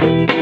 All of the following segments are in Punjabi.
ਹੈਲੋ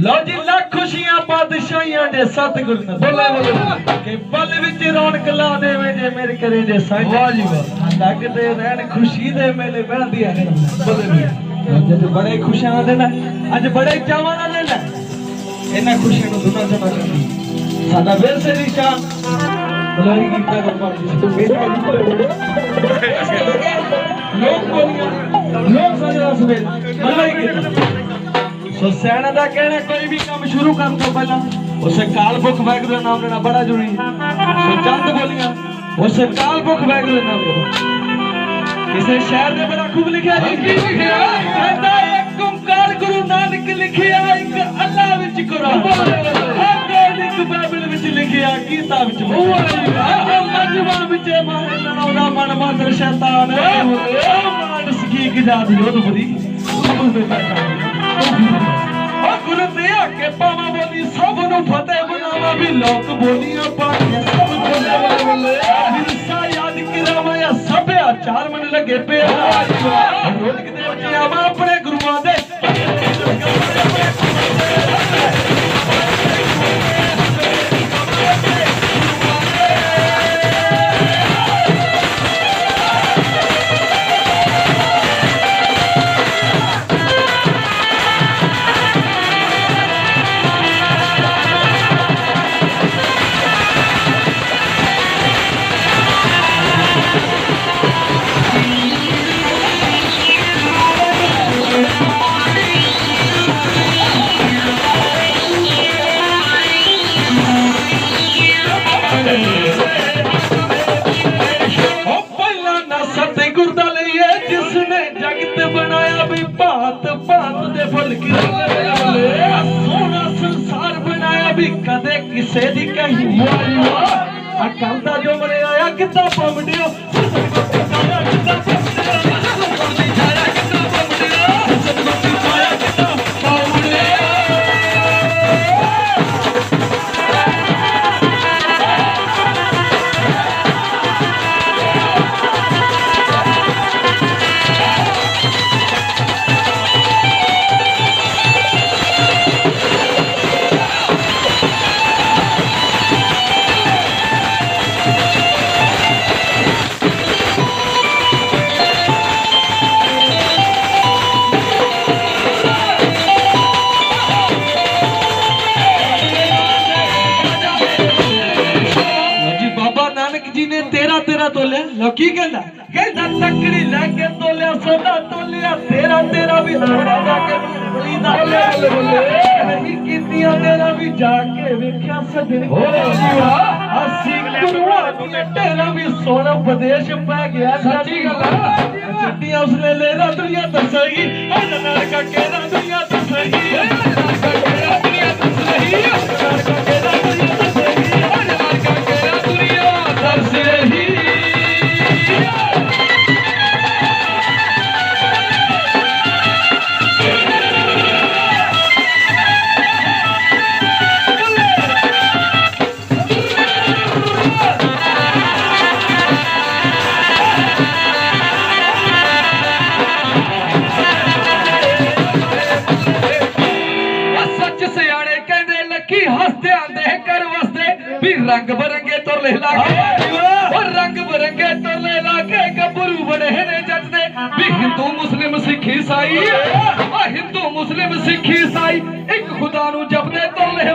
ਲਓ ਜੀ ਲੱਖ ਖੁਸ਼ੀਆਂ ਬਾਦਸ਼ਾਹੀਆਂ ਦੇ ਸਤਿਗੁਰ ਨੇ। ਬੋਲੇ ਬੋਲੇ ਕਿ ਬਲ ਵਿੱਚ ਰੌਣਕ ਲਾ ਦੇਵੇ ਜੇ ਮੇਰੇ ਕਰੇ ਜੇ ਸਾਂਝ। ਵਾਹ ਜੀ ਵਾਹ। ਲੱਗਦੇ ਰਹਿਣ ਖੁਸ਼ੀ ਦੇ ਮੇਲੇ ਬਹਿੰਦੀਆਂ ਨੇ। ਬੋਲੇ ਬੋਲੇ ਅੱਜ ਬੜੇ ਖੁਸ਼ੀਆਂ ਦਾ ਹੈ। ਅੱਜ ਬੜੇ ਚਾਵਾਂ ਦਾ ਦਿਨ ਹੈ। ਇਹਨਾਂ ਖੁਸ਼ੀਆਂ ਨੂੰ ਦੁਨਾ ਜਮਾ ਕਰਦੀ ਸਾਡਾ ਵਿਰਸੇ ਦੀ ਸ਼ਾਨ ਬੁਲਾਈ ਕੀਤਾ ਗੁਰਬਾਣੀ ਜੀ ਤੋਂ ਮੇਰਾ ਲੋਕ ਬੋਲੀਆਂ ਲੋਕ ਸਜਦਾ ਸਵੇਰ ਬੁਲਾਈ ਕੀਤਾ ਸੋ ਸਿਆਣਾ ਦਾ ਕਹਿਣਾ ਕੋਈ ਵੀ ਕੰਮ ਸ਼ੁਰੂ ਕਰਨ ਤੋਂ ਪਹਿਲਾਂ, ਉਸੇ ਕਾਲ ਬੁੱਖ ਵਾਹਿਗੁਰੂ ਦਾ ਨਾਮ ਲੈਣਾ ਬੜਾ ਜ਼ਰੂਰੀ ਹੈ। ਸੋ ਚੰਦ ਬੋਲੀਆਂ, ਉਸੇ ਕਾਲ ਬੁੱਖ ਵਾਹਿਗੁਰੂ ਦਾ ਨਾਮ ਲੈਣਾ। ਕਿਸੇ ਸ਼ਾਇਰ ਨੇ ਬੜਾ ਖੂਬ ਲਿਖਿਆ ਜੀ। ਕੀ ਲਿਖਿਆ। ਕਹਿੰਦਾ ਇੱਕ ਓੰਕਾਰ ਗੁਰੂ ਨਾਨਕ ਲਿਖਿਆ ਇੱਕ ਅੱਲਾ ਵਿੱਚ ਕੁਰਾਨ। ਇੱਕ ਬਾਈਬਲ ਵਿੱਚ ਲਿਖਿਆ ਗੀਤਾ ਵਿੱਚ ਮਜਮਾ ਵਿੱਚ ਮਾਹਰ ਲੜਾਉਂਦਾ ਮਨ ਮਾਤਰ ਸ਼ੈਤਾਨ। ਉਹ ਮਾਨਸ ਕੀ ਗਜਾਦ ਯੋਧ ਬਰੀ ਉਹ ਦੇ ਉਹ ਗੁਰੂ ਦੇ ਆਕੇ ਪਾਵਾਂ ਬੋਲੀ ਸਭ ਨੂੰ ਫਤਿਹ ਬਣਾਵਾ ਵੀ ਲੋਕ ਬੋਲੀਆਂ ਪਾੜੀਆਂ ਸਭ ਬੋਲੇ గెప్పేయాలి ਭਾਤ ਭਾਤ ਦੇ ਫੁੱਲ ਖਿਲੇ ਸੋਹਣਾ ਸੰਸਾਰ ਬਣਾਇਆ ਵੀ ਕਦੇ ਕਿਸੇ ਦੀ ਕਹੀ ਮੋਈ ਅਕਲ ਦਾ ਜੋ ਮਰੇ ਆਇਆ ਕਿੱਦਾਂ ਪੰਮੜਿਓ ਤੇਰਾ ਤੋਲਿਆ ਲੋ ਕੀ ਕਹਿੰਦਾ ਕਹਿੰਦਾ ਤੱਕੜੀ ਲੈ ਕੇ ਤੋਲਿਆ ਸੋਨਾ ਤੋਲਿਆ ਤੇਰਾ ਤੇਰਾ ਵੀ ਥੋੜਾ ਜਾ ਕੇ ਬਲੀ ਦਾ ਬੱਲੇ ਬੱਲੇ। ਨਹੀਂ ਕੀਤੀਆਂ ਤੇਰਾ ਵੀ ਜਾ ਕੇ ਵੇਖਿਆ ਸਜਣ ਹੋ ਅਸੀਂ ਗੁਰੂਆਂ ਦੀਆਂ ਤੇਰਾ ਵੀ ਸੋਨਾ ਵਿਦੇਸ਼ ਪੈ ਗਿਆ। ਸੱਚੀ ਗੱਲ ਛੱਡੀਆਂ ਉਸ ਵੇਲੇ ਰਾਤਰੀਆਂ ਦੱਸੇਗੀ ਇਹਨਾਂ ਨਾਲ ਕਾਕੇ ਰਾਤਰੀਆਂ ਦੱਸੇਗੀ। ਰੰਗ ਬਰੰਗੇ ਤੁਰਲੇ ਲਾ ਕੇ ਉਹ ਰੰਗ ਬਰੰਗੇ ਤੁਰਲੇ ਲਾ ਕੇ ਗੱਭਰੂ ਬਣੇ ਨੇ ਜੱਜ ਦੇ। ਵੀ ਹਿੰਦੂ ਮੁਸਲਿਮ ਸਿੱਖ ਈਸਾਈ ਆ ਹਿੰਦੂ ਮੁਸਲਿਮ ਸਿੱਖ ਈਸਾਈ ਇੱਕ ਖੁਦਾ ਨੂੰ ਜਪਦੇ ਤੁਰਲੇ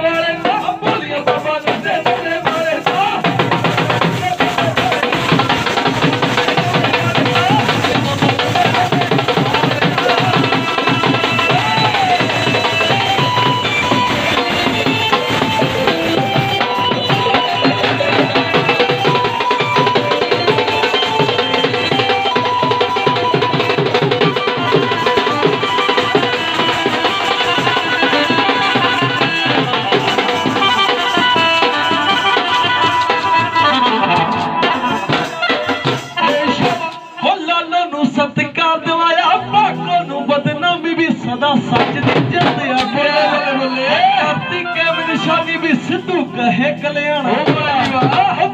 ਸਿੱਧੂ ਕਹੇ ਕਲਿਆਣ।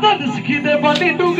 ਧਨ ਸਿੱਖੀ ਦੇ ਬਾਣੀ ਡੂੰਗ